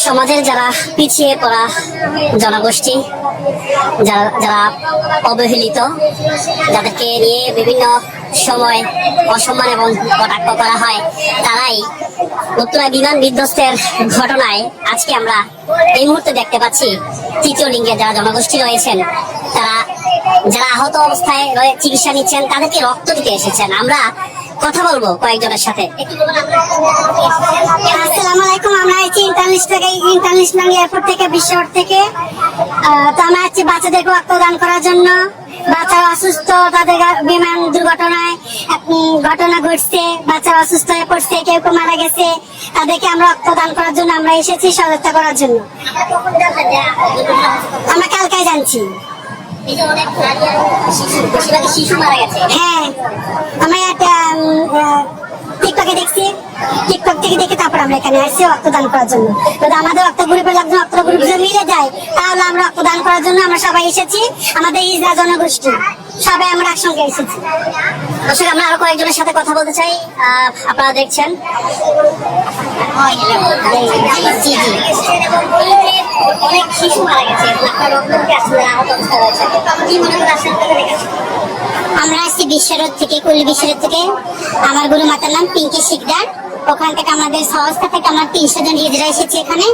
সমাজের যারা পিছিয়ে পড়া জনগোষ্ঠী যারা যারা অবহেলিত যাদেরকে নিয়ে বিভিন্ন সময়, অসম্মান এবং কটাক্ষ করা হয়, তারাই উত্তরা বিমান বিধ্বস্তের ঘটনায় আজকে আমরা এই মুহূর্তে দেখতে পাচ্ছি, তৃতীয় লিঙ্গের যারা জনগোষ্ঠী রয়েছেন, তারা যারা আহত অবস্থায় চিকিৎসা নিচ্ছেন, তাদেরকে রক্ত দিতে এসেছেন। আমরা কথা বলব কয়েকজনের সাথে। আসসালামু আলাইকুম, আমরা আছি ইন্টারন্যাশনাল থেকে ইন্টারন্যাশনাল এয়ারপোর্ট থেকে বিশ্বর থেকে। তো আমরা আছি বাচ্চাদেরকে রক্তদান করার জন্য। বাচ্চারা অসুস্থ, তাদের বিমান দুর্ঘটনায় ঘটনা ঘটছে বাচ্চারা অসুস্থ হয়ে পড়ছে, কেউ কেউ মারা গেছে, তাদেরকে আমরা রক্তদান করার জন্য আমরা এসেছি সহায়তা করার জন্য। আমরা কালকায় জানছি। হ্যাঁ আমি একটা আহ, দেখছি টিকটক থেকে দেখে তারপর আমরা এখানে আসছি রক্তদান করার জন্য। যদি আমাদের রক্ত গ্রুপের একজন রক্ত গ্রুপ যদি মিলে যায় তাহলে আমরা রক্তদান করার জন্য আমরা সবাই এসেছি আমাদের ইসরা জনগোষ্ঠী। সবাই আমরা একসঙ্গে এসেছি। আসলে আমরা আরও কয়েকজনের সাথে কথা বলতে চাই। আপনারা দেখছেন। জি, জি। অনেক শিশু মারা গেছে আপনার আসলে আহত অবস্থা রয়েছে কি মনে? আমরা আসছি বিশ্বরোড থেকে, কুল বিশ্বরোড থেকে। আমার গুরু মাতার নাম পিঙ্কি শিকদার। ওখান থেকে আমাদের সংস্থা থেকে আমরা তিনশো জন হিজড়া এসেছি এখানে,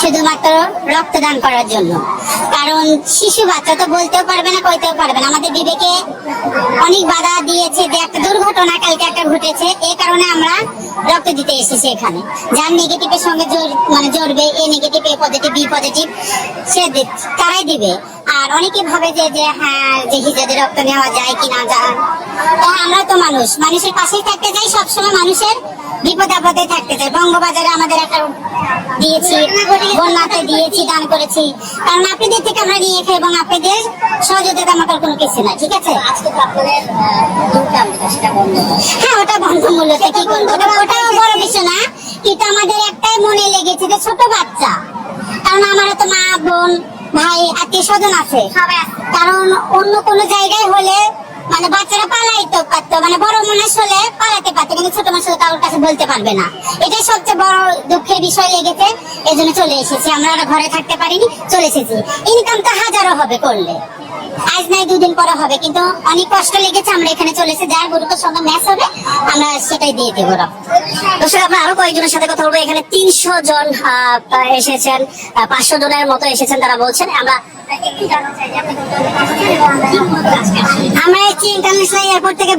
শুধুমাত্র রক্তদান করার জন্য। কারণ শিশু বাচ্চা তো বলতেও পারবে না, কইতেও পারবে না। আমাদের বিবেকে অনেক বাধা দিয়েছে যে একটা দুর্ঘটনা কালকে একটা ঘটেছে এই কারণে আমরা রক্ত দিতে এসেছি এখানে। যার নেগেটিভের সঙ্গে মানে জড়বে, A negative A positive B positive সে তারাই দিবে। আর অনেকে ভাবে যে যে হ্যাঁ যে হিজাদের রক্ত নেওয়া যায় কি না যায় আমরা তো মানুষ। মানুষের পাশেই থাকতে চাই সবসময় মানুষের বিপদ আপদে থাকতে চাই। বঙ্গবাজারে আমাদের একটা দিয়েছি বন্যাতে দিয়েছি দান করেছি। কারণ আপনাদের থেকে আমরা নিয়ে খাই এবং আপনাদের সহযোগিতা আমাদের কোনো কিছু না ঠিক আছে? হ্যাঁ ওটা বন্ধ মূল্যতে কি করব ওটা ওটাও বড় বিষয় না কিন্তু আমাদের একটাই মনে লেগেছে যে ছোট বাচ্চা। কারণ আমার তো মা বোন ভাই আত্মীয় স্বজন আছে। কারণ অন্য কোনো জায়গায় হলে মানে বাচ্চারা পালাইতে পারতো মানে বড় মানুষ হলে পালাতে পারতো, কিন্তু ছোট মানুষ কারোর কাছে বলতে পারবে না। এটাই সবচেয়ে বড় দুঃখের বিষয় লেগেছে এই জন্য চলে এসেছি। আমরা ঘরে থাকতে পারিনি, চলে এসেছি। ইনকাম তো হাজারো হবে করলে। আজ নাই দুদিন পরে হবে। কিন্তু অনেক কষ্ট লেগেছে, আমরা এখানে চলে এসে যার গুরুত্বের সঙ্গে ম্যাচ হবে, আমরা সেটাই দিয়ে দেবো। দর্শক, আমরা আরও কয়েকজনের সাথে কথা বলব। এখানে তিনশো জন এসেছেন পাঁচশো জনের মতো এসেছেন তারা বলছেন। আমরা? আমরা ইন্টারন্যাশনাল এয়ারপোর্ট থেকে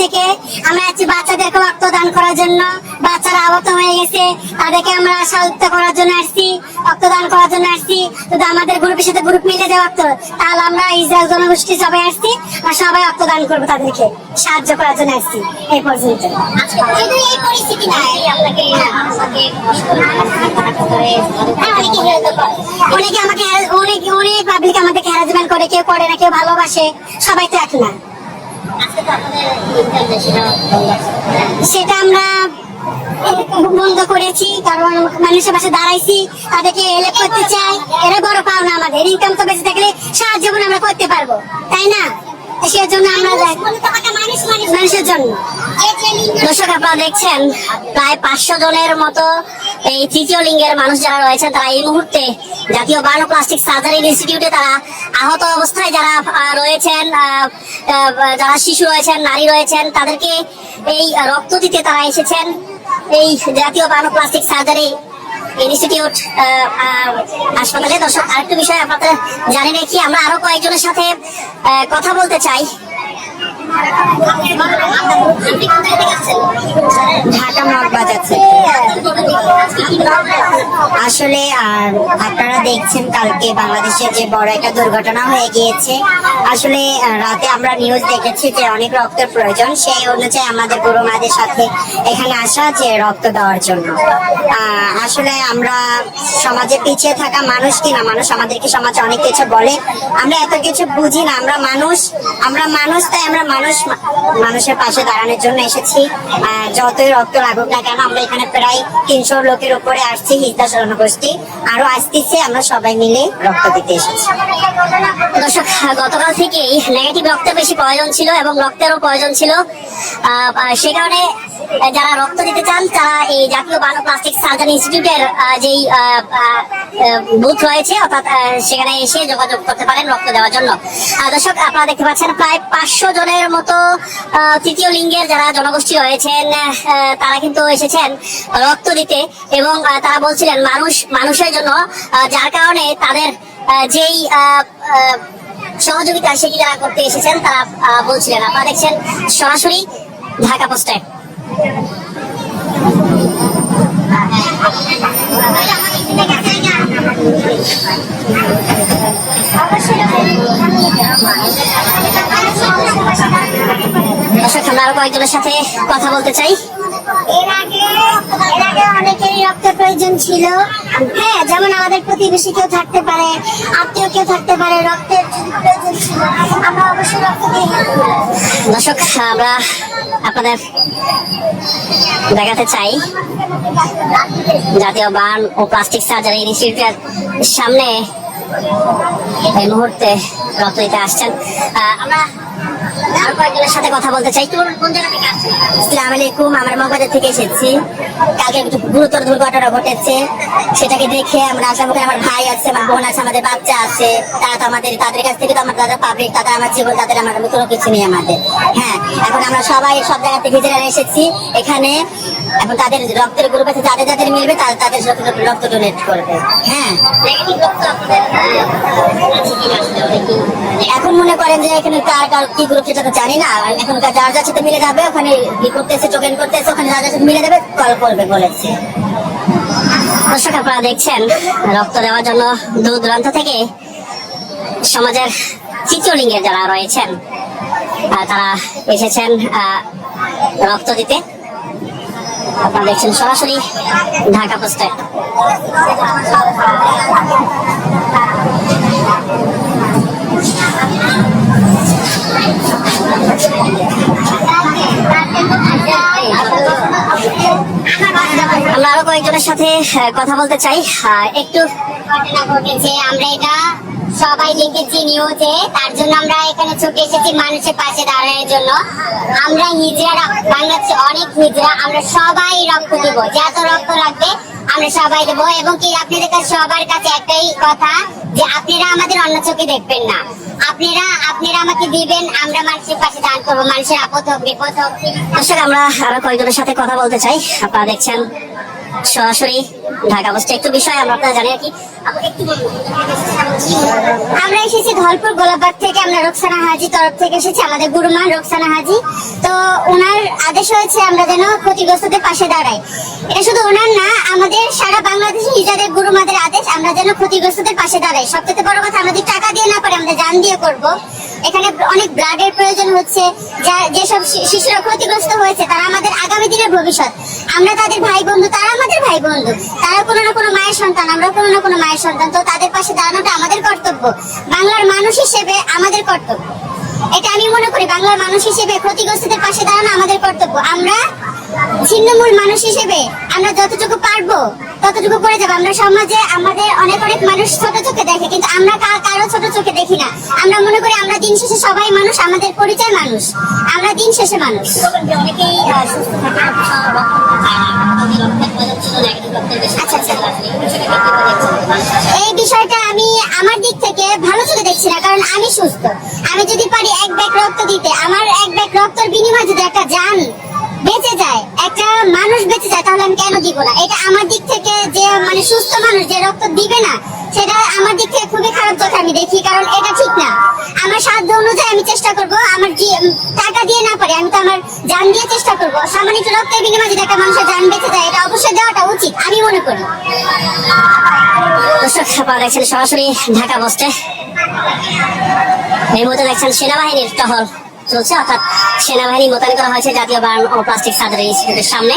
থেকে। আমরা বাচ্চাদেরকে রক্তদান করার জন্য। বাচ্চারা আহত হয়ে গেছে। তাদেরকে আমরা সাহায্য করার জন্য আসছি, রক্তদান করার জন্য আসছি। আমাদের গ্রুপের সাথে গ্রুপ মিলে যায় রক্ত তাহলে আমরা ইসরায়েল জনগোষ্ঠী সবাই আসছি আর সবাই রক্তদান করব তাদেরকে। সাহায্য করার জন্য আসছি এই পর্যন্ত। করে হ্যাঁ, অনেকে আমাকে অনেক অনেক পাবলিক আমাদেরকে হ্যারাসমেন্ট করে কেউ করে না কেউ ভালোবাসে। সবাই তো এক না। আছে। সেটা আমরা বন্ধ করেছি কারণ মানুষের পাশে দাঁড়াইছি তাদেরকে হেল্প করতে চাই। এরা বড় পাওনা আমাদের ইনকাম তো বেঁচে থাকলে সারা জীবন আমরা করতে পারব তাই না? সেজন্য আমরা মানুষের জন্য। দর্শক আপনারা দেখছেন প্রায় পাঁচশো জনের মতো এই তৃতীয় লিঙ্গের মানুষ যারা রয়েছেন তারা এই মুহূর্তে জাতীয় সার্জারি ইনস্টিটিউটে তারা আহত অবস্থায় যারা রয়েছেন যারা শিশু রয়েছেন নারী রয়েছেন তাদেরকে এই রক্ত দিতে তারা এসেছেন। এই জাতীয় বার্ন প্লাস্টিক সার্জারি ইনস্টিটিউট হাসপাতালে। দর্শক আরেকটু বিষয় আপনারা জানি রেখি আমরা আরও কয়েকজনের সাথে কথা বলতে চাই। ঢাকা মগবাজার থেকে। আসলে আপনারা দেখছেন কালকে বাংলাদেশে যে বড় একটা দুর্ঘটনা হয়ে গিয়েছে। আসলে রাতে আমরা নিউজ দেখেছি যে অনেক রক্তের প্রয়োজন, সেই অনুযায়ী আমাদের গুরু মাদের সাথে এখানে আসা যে রক্ত দেওয়ার জন্য। আসলে আমরা সমাজে পিছিয়ে থাকা মানুষ কিনা মানুষ আমাদেরকে সমাজে অনেক কিছু বলে। আমরা এত কিছু বুঝি না, আমরা মানুষ আমরা মানুষ, তাই আমরা মানুষ মানুষের পাশে দাঁড়ানোর জন্য এসেছি। যতই রক্ত লাগুক না কেন, আমরা এখানে প্রায় তিনশো লোকের উপরে আসছি হিজদা জনগোষ্ঠী আরও আসতেছে, আমরা সবাই মিলে রক্ত দিতে এসেছি। দর্শক, গতকাল থেকেই নেগেটিভ রক্তের বেশি প্রয়োজন ছিল এবং রক্তেরও প্রয়োজন ছিল। সে কারণে যারা রক্ত দিতে চান, তারা এই জাতীয় বার্ন প্লাস্টিক সার্জারি ইনস্টিটিউটের যেই বুথ রয়েছে, অর্থাৎ সেখানে এসে যোগাযোগ করতে পারেন রক্ত দেওয়ার জন্য। দর্শক, আপনারা দেখতে পাচ্ছেন প্রায় পাঁচশো জনের মতো তৃতীয় লিঙ্গের যারা জনগোষ্ঠী রয়েছেন তারা কিন্তু এসেছেন রক্ত দিতে এবং তারা বলছিলেন মানুষ, মানুষের জন্য যার কারণে তাদের যেই সহযোগিতা সেটি যারা করতে এসেছেন, তারা বলছিলেন। আপনারা দেখছেন সরাসরি ঢাকা পোস্টে। দর্শক আমরা কয়েকজনের সাথে কথা বলতে চাই। এর আগে অনেকেরই রক্তের প্রয়োজন ছিল। হ্যাঁ যেমন আমাদের প্রতিবেশী কেউ থাকতে পারে, আত্মীয় কেউ থাকতে পারে, রক্তের প্রয়োজন ছিল, আমরা অবশ্যই রক্ত দর্শক, আমরা আপনাদের দেখাতে চাই জাতীয় বান ও প্লাস্টিক সার্জারি ইনস্টিটিউটের সামনে এই মুহূর্তে রক্ত দিতে আসছেন। আমরা কয়েকজনের সাথে কথা বলতে চাই। তোর কোন জায়গা থেকে আসছিস? আসসালামু আলাইকুম আমরা মগবাজার থেকে এসেছি। কালকে একটু গুরুতর দুর্ঘটনা ঘটেছে। সেটাকে দেখে আমরা আশা করি আমার ভাই আছে আমার বোন আছে আমাদের বাচ্চা আছে। তারা তো আমাদের তাদের কাছ থেকে তো আমার দাদা পাবলিক তাদের আমার জীবন তাদের আমার কোনো কিছু নেই আমাদের। হ্যাঁ এখন আমরা সবাই সব জায়গা থেকে জেনে এসেছি। এখানে তাদের রক্তের গ্রুপ আছে, যাদের যাদের মিলবে, তাদের রক্ত- ডোনেট করবে। হ্যাঁ। এখন মনে করেন যে এখানে কার কার কি গ্রুপ সেটা তো জানি না এখন যার যার সাথে মিলে যাবে, ওখানে করতেছে করতেছে, ওখানে যার সাথে মিলে যাবে কল করবে, বলেছে। দর্শক, আপনারা দেখছেন, রক্ত দেওয়ার জন্য দূর দূরান্ত থেকে সমাজের তৃতীয় যারা রয়েছেন তারা এসেছেন রক্ত দিতে। আপনারা দেখছেন সরাসরি ঢাকা পোস্টে। আমরা আরও কয়েকজনের সাথে কথা বলতে চাই। একটু আমরা এটা সবাই দেখেছি নিউজে তার জন্য আমরা এখানে ছুটে এসেছি মানুষের পাশে দাঁড়ানোর জন্য। আমরা হিজড়া বাংলাদেশে অনেক হিজড়া আমরা সবাই রক্ত দেবো। যত রক্ত লাগবে, আমরা সবাই দেবো। এবং কি, আপনাদের কাছে সবার কাছে একটাই কথা, যে আপনারা আমাদের অন্য চোখে দেখবেন না। আপনারা আপনারা আমাকে দিবেন, আমরা মানুষের পাশে দান করব। মানুষের আপদ হোক, বিপদ হোক। আমরা আরও কয়েকজনের সাথে কথা বলতে চাই। আপনারা দেখছেন সরাসরি ঢাকা পোস্টে একটু বিষয় আপনারা জানি আর কি। আমরা এসেছি ধলপুর গোলাপবাগ থেকে, আমরা রোকসানা হাজি তরফ থেকে এসেছি, আমাদের গুরুমা রোকসানা হাজি। তো ওনার আদেশ হয়েছে আমরা যেন ক্ষতিগ্রস্তদের পাশে দাঁড়াই। এটা শুধু ওনার না, আমাদের সারা বাংলাদেশে হিজাদের গুরুমাদের আদেশ, আমরা যেন ক্ষতিগ্রস্তদের পাশে দাঁড়াই। সবথেকে বড় কথা আমাদের টাকা দিয়ে না পারে, আমরা জান দিয়ে করব। এখানে অনেক ব্লাডের প্রয়োজন হচ্ছে। যা, যেসব শিশুরা ক্ষতিগ্রস্ত হয়েছে, তারা আমাদের আগামী দিনের ভবিষ্যৎ। আমরা তাদের ভাই বন্ধু, তারা আমাদের ভাই বন্ধু। তারা কোনো না কোনো মায়ের সন্তান, আমরা কোনো না কোনো মায়ের সন্তান। তো তাদের পাশে দাঁড়ানোটা আমাদের কর্তব্য। বাংলার মানুষ হিসেবে আমাদের কর্তব্য। এটা আমি মনে করি, বাংলার মানুষ হিসেবে ক্ষতিগ্রস্তদের পাশে দাঁড়ানো আমাদের কর্তব্য। আমরা ছিন্নমূল মানুষ হিসেবে আমরা যতটুকু পারব ততটুকু করে যাব। আমরা সমাজে আমাদের অনেক অনেক মানুষ ছোট চোখে দেখে কিন্তু আমরা কারও ছোট চোখে দেখি না। আমরা মনে করি আমরা দিন শেষে সবাই মানুষ আমাদের পরিচয় মানুষ। আমরা দিন শেষে মানুষ। অনেকেই সুস্থ আচ্ছা, আচ্ছা। এই বিষয়টা আমি আমার দিক থেকে ভালো চোখে দেখছি না কারণ আমি সুস্থ। আমি যদি পারি এক ব্যাগ রক্ত দিতে আমার এক ব্যাগ রক্তের বিনিময়ে যদি একটা যান বেঁচে যায় একটা মানুষ বেঁচে যায়, তাহলে আমি কেন দিব না? এটা আমার দিক থেকে যে মানে সুস্থ মানুষ যে রক্ত দিবে না, সেটা আমার দিক থেকে খুবই খারাপ চোখে আমি দেখি, কারণ এটা ঠিক না। আমার সাধ্য অনুযায়ী আমি চেষ্টা করব, আমার টাকা দিয়ে না পারি, আমি তো আমার জান দিয়ে চেষ্টা করব। সামান্য একটু রক্তের বিনিময়ে যদি একটা মানুষের জান বেঁচে যায়, এটা অবশ্যই দেওয়াটা উচিত, আমি মনে করি। দর্শক, আপনারা দেখছেন সরাসরি ঢাকা পোস্টে এই মুহূর্তে দেখছেন সেনাবাহিনীর টহল। চলছে, অর্থাৎ সেনাবাহিনী মোতায়েন করা হয়েছে জাতীয় বার্ন ও প্লাস্টিক সার্জারি ইনস্টিটিউটের সামনে।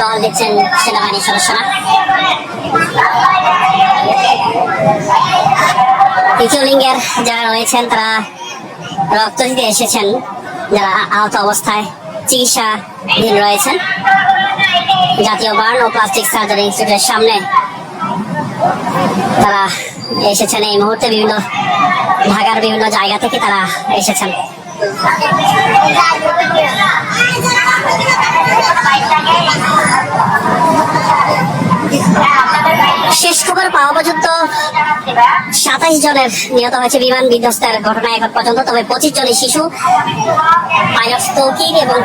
দল দেখছেন সেনাবাহিনীর সদস্যরা। লিঙ্গের যারা রয়েছেন, তারা রক্ত দিতে এসেছেন। যারা আহত অবস্থায় চিকিৎসাধীন রয়েছেন। জাতীয় বার্ন ও প্লাস্টিক সার্জারি ইনস্টিটিউটের সামনে তারা এসেছেন এই মুহূর্তে বিভিন্ন ঢাকার বিভিন্ন জায়গা থেকে তারা এসেছেন। শেষ খবর পাওয়া পর্যন্ত সাতাইশ জনের নিহত হয়েছে বিমান বিধ্বস্তের ঘটনা এখন পর্যন্ত, তবে পঁচিশ জনের শিশু, পাইলট তৌকির এবং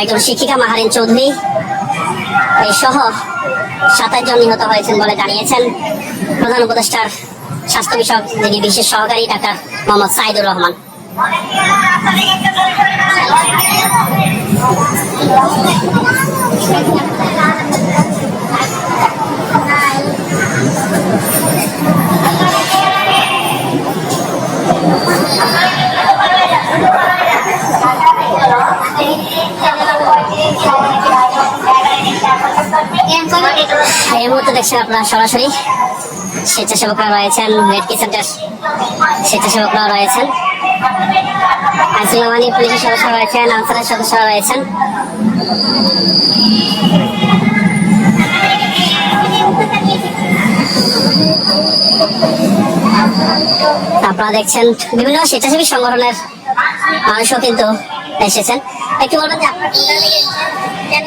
একজন শিক্ষিকা মাহারিন চৌধুরী সহ সাতাইশ জন নিহত হয়েছেন বলে জানিয়েছেন প্রধান উপদেষ্টার স্বাস্থ্য বিষয়ক যিনি বিশেষ সহকারী ডাক্তার মোহাম্মদ সাইদুর রহমান। এই মুহূর্তে দেখছেন আপনারা সরাসরি স্বেচ্ছাসেবকরা রয়েছেন, রেড কিচেন্টের স্বেচ্ছাসেবকরা রয়েছেন। আইসিলামানি পুলিশের সদস্য রয়েছেন, আনসারের সদস্যরা রয়েছেন। আপনারা দেখছেন বিভিন্ন স্বেচ্ছাসেবী সংগঠনের মানুষও কিন্তু এসেছেন। একটু বলবেন যে আপনারা কেন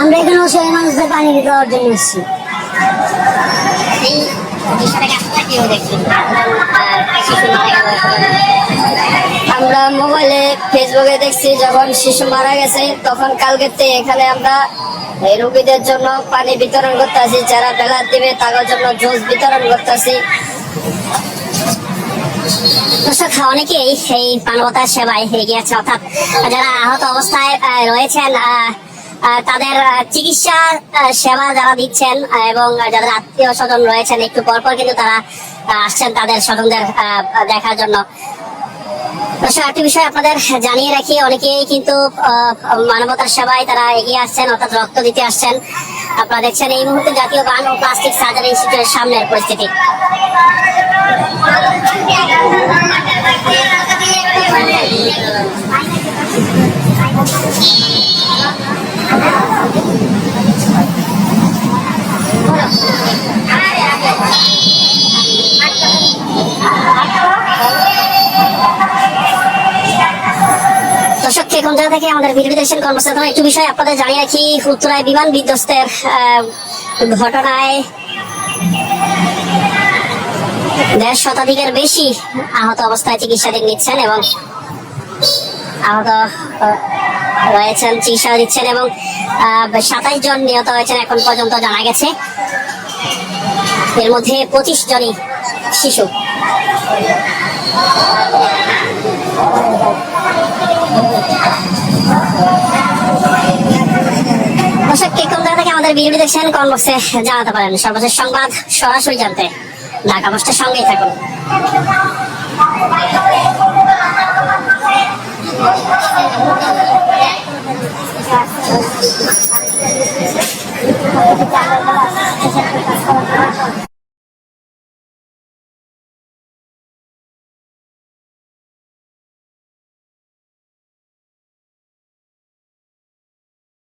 আমরা এখানে অসহায় মানুষদের পানি দেওয়ার জন্য এসেছি। এই কীভাবে দেখছেন? আমরা মোবাইলে ফেসবুকে দেখছি যখন শিশু মারা গেছে তখন কালকেতে এখানে আমরা রোগীদের জন্য পানি বিতরণ করতেছি যারা বেলার দিবে তাদের জন্য জুস বিতরণ করতেছি দর্শক অনেকেই এই মানবতার সেবায় এগিয়ে আছে অর্থাৎ যারা আহত অবস্থায় রয়েছেন আহ, তাদের চিকিৎসা সেবা যারা দিচ্ছেন এবং যাদের আত্মীয় স্বজন রয়েছেন একটু পর পর কিন্তু তারা আসছেন তাদের স্বজনদের দেখার জন্য। একটি বিষয় আপনাদের জানিয়ে রাখি, অনেকেই কিন্তু মানবতার সেবায় তারা এগিয়ে আসছেন, অর্থাৎ রক্ত দিতে আসছেন। আপনারা দেখছেন এই মুহূর্তে জাতীয় বান ও প্লাস্টিক সার্জারি ইনস্টিটিউটের সামনের পরিস্থিতি। দর্শক কে জায়গা থেকে আমাদের ভিডিও দেখছেন একটু বিষয় আপনাদের জানিয়ে রাখি উত্তরায় বিমান বিধ্বস্তের ঘটনায় দেড় শতাধিকের বেশি আহত অবস্থায় চিকিৎসাধীন নিচ্ছেন এবং আহত রয়েছেন, চিকিৎসা দিচ্ছেন এবং সাতাইশ জন নিহত হয়েছেন এখন পর্যন্ত জানা গেছে। এর মধ্যে পঁচিশ জনই শিশু। আমাদের ভিডিওটি দেখছেন কমেন্ট জানাতে পারেন। সর্বশেষ সংবাদ সরাসরি জানতে। ঢাকা পোস্টের সঙ্গেই থাকুন।